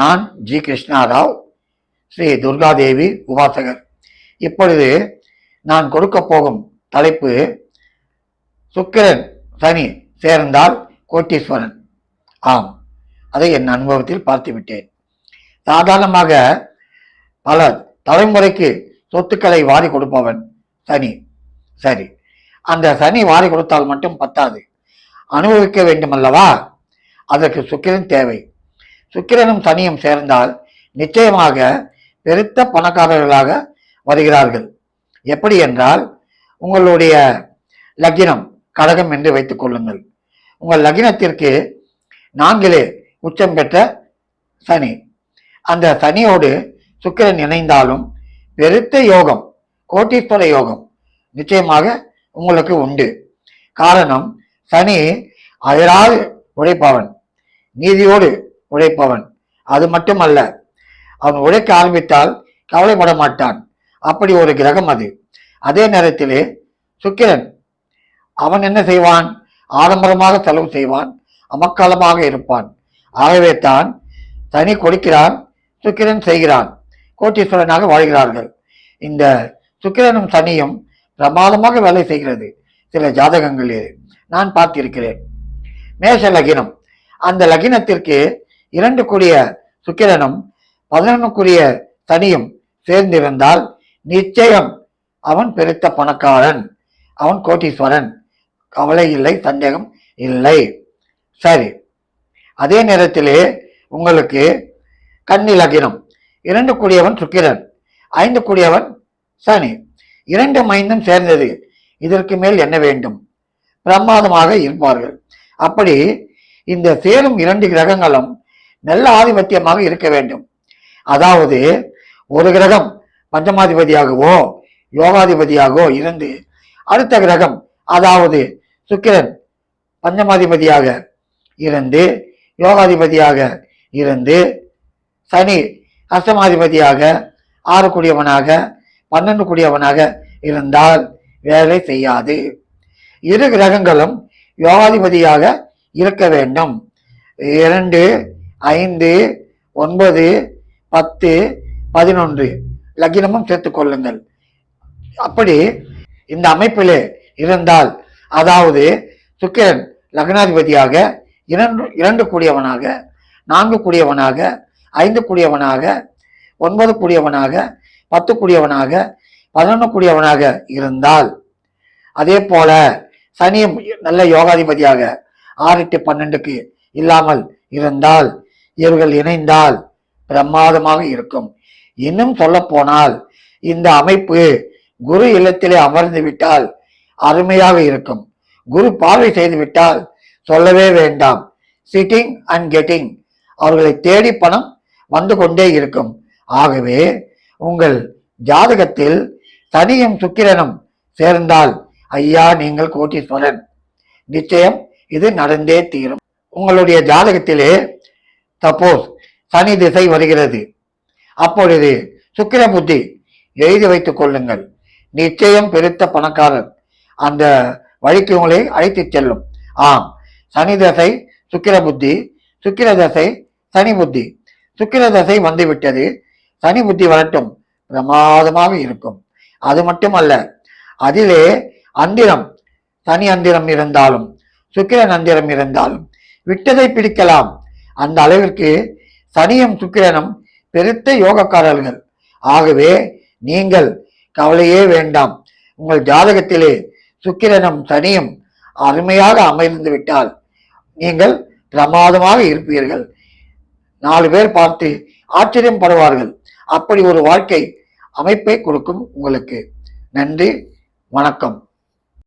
நான் ஜி கிருஷ்ணாராவ் ஸ்ரீ துர்காதேவி உபாசகர். இப்பொழுது நான் கொடுக்க போகும் தலைப்பு சுக்கிரன் சனி சேர்ந்தால் கோட்டீஸ்வரன். ஆம் அதை என் அனுபவத்தில் பார்த்துவிட்டேன். சாதாரணமாக பல தலைமுறைக்கு சொத்துக்களை வாரி கொடுப்பவன் சனி. சரி அந்த சனி வாரி கொடுத்தால் மட்டும் பத்தாது. அனுபவிக்க வேண்டுமல்லவா? அதற்கு சுக்கிரன் தேவை. சுக்கிரனும் சனியும் சேர்ந்தால் நிச்சயமாக பெருத்த பணக்காரர்களாக வருகிறார்கள். எப்படி என்றால் உங்களுடைய லக்கினம் கடகம் என்று வைத்துக் கொள்ளுங்கள். உங்கள் லக்கினத்திற்கு நான்கிலே உச்சம் பெற்ற சனி. அந்த சனியோடு சுக்கிரன் இணைந்தாலும் பெருத்த யோகம் கோட்டீஸ்வர யோகம் நிச்சயமாக உங்களுக்கு உண்டு. காரணம் சனி அயராது உழைப்பவன். நீதியோடு உழைப்பவன். அது மட்டுமல்ல அவன் உழைக்க ஆரம்பித்தால் கவலைப்பட மாட்டான். அப்படி ஒரு கிரகம் அது. அதே நேரத்திலே சுக்கிரன் அவன் என்ன செய்வான்? ஆடம்பரமாக செலவு செய்வான் அமக்காலமாக இருப்பான். ஆகவே தான் சனி கொடுக்கிறான் சுக்கிரன் செய்கிறான் கோட்டீஸ்வரனாக வாழ்கிறார்கள். இந்த சுக்கிரனும் சனியும் பிரமாதமாக வேலை செய்கிறது. சில ஜாதகங்களில் நான் பார்த்திருக்கிறேன். மேஷ லகினம். அந்த லகினத்திற்கு இரண்டு கூடிய சுக்கிரனும் பதினொன்றுக்குரிய சனியும் சேர்ந்திருந்தால் நிச்சயம் அவன் பெருத்த பணக்காரன். அவன் கோட்டீஸ்வரன். கவலை இல்லை சந்தேகம் இல்லை. சரி. அதே நேரத்திலே உங்களுக்கு கண்ணில் அகினம் இரண்டு கூடியவன் சுக்கிரன் ஐந்து கூடியவன் சனி. இரண்டு மைந்தும் சேர்ந்தது. இதற்கு மேல் என்ன வேண்டும்? பிரமாதமாக இருப்பார்கள். அப்படி இந்த சேரும் இரண்டு கிரகங்களும் நல்ல ஆதிபத்தியமாக இருக்க வேண்டும். அதாவது ஒரு கிரகம் பஞ்சமாதிபதியாகவோ யோகாதிபதியாகவோ இருந்து அடுத்த கிரகம் அதாவது சுக்கிரன் பஞ்சமாதிபதியாக இருந்து யோகாதிபதியாக இருந்து சனி அஷ்டமாதிபதியாக ஆறு கூடியவனாக பன்னெண்டு கூடியவனாக இருந்தால் வேலை செய்யாது. இரு கிரகங்களும் யோகாதிபதியாக இருக்க வேண்டும். இரண்டு ஐந்து ஒன்பது பத்து பதினொன்று. லக்னமும் சேர்த்து கொள்ளுங்கள். அப்படி இந்த அமைப்பிலே இருந்தால் அதாவது சுக்கிரன் லக்னாதிபதியாக இரண்டு இரண்டு கூடியவனாக நான்கு கூடியவனாக ஐந்து கூடியவனாக ஒன்பது கூடியவனாக பத்து கூடியவனாக பதினொன்று கூடியவனாக இருந்தால் அதே போல சனியும் நல்ல யோகாதிபதியாக ஆறு எட்டு பன்னெண்டுக்கு இல்லாமல் இருந்தால் இவர்கள் இணைந்தால் பிரமாதமாக இருக்கும். இன்னும் சொல்ல போனால் இந்த அமைப்பு குரு இல்லத்திலே அமர்ந்து விட்டால் அருமையாக இருக்கும். குரு பார்வை செய்துவிட்டால் சொல்லவே வேண்டாம். சிட்டிங் அண்ட் கெட்டிங் அவர்களை தேடி பணம் வந்து கொண்டே இருக்கும். ஆகவே உங்கள் ஜாதகத்தில் சனியும் சுக்கிரனும் சேர்ந்தால் ஐயா நீங்கள் கோட்டீஸ்வரன். நிச்சயம் இது நடந்தே தீரும். உங்களுடைய ஜாதகத்திலே சப்போஸ் சனி திசை வருகிறது. அப்பொழுது சுக்கிர புத்தி எழுதி வைத்துக் கொள்ளுங்கள். நிச்சயம் பெருத்த பணக்காரர். அந்த வழிக்கு உங்களை அழைத்துச் செல்லும். ஆம் சனி தசை சுக்கிர புத்தி சுக்கிர தசை சனி புத்தி. சுக்கிர தசை வந்துவிட்டது. சனி புத்தி வரட்டும். பிரமாதமாக இருக்கும். அது மட்டுமல்ல அதிலே அந்திரம் சனி அந்திரம் இருந்தாலும் சுக்கிரன் அந்திரம் இருந்தாலும் விட்டதை பிடிக்கலாம். அந்த அளவிற்கு சனியும் சுக்கிரனும் பெருத்த யோகக்காரர்கள். ஆகவே நீங்கள் கவலையே வேண்டாம். உங்கள் ஜாதகத்திலே சுக்கிரனும் சனியும் அருமையாக அமைந்து விட்டால் நீங்கள் பிரமாதமாக இருப்பீர்கள். நாலு பேர் பார்த்து ஆச்சரியம் படுவார்கள். அப்படி ஒரு வாழ்க்கை அமைப்பை கொடுக்கும் உங்களுக்கு. நன்றி வணக்கம்.